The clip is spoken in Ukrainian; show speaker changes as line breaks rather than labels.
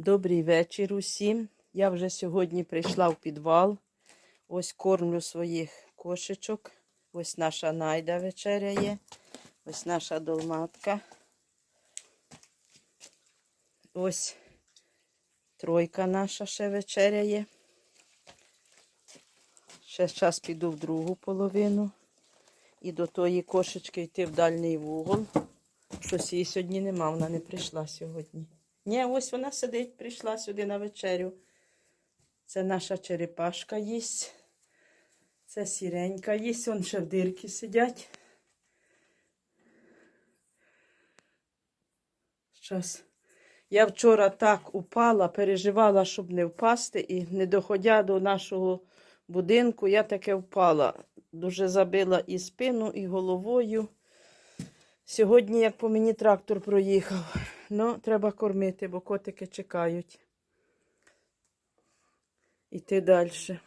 Добрий вечір усім. Я вже сьогодні прийшла в підвал. Ось кормлю своїх кошечок. Ось наша найда вечеряє. Ось наша долматка. Ось тройка наша ще вечеряє. Ще час піду в другу половину. І до тої кошечки йти в дальній вугол. Щось її сьогодні нема, вона не прийшла сьогодні. Ні, ось вона сидить, прийшла сюди на вечерю. Це наша черепашка їсть. Це сіренька їсть, вон ще в дирки сидять. Щас. Я вчора так упала, переживала, щоб не впасти, і не доходя до нашого будинку, я таке впала. Дуже забила і спину, і головою. Сьогодні, як по мені трактор проїхав, ну, треба кормити, бо котики чекають. Іти далі.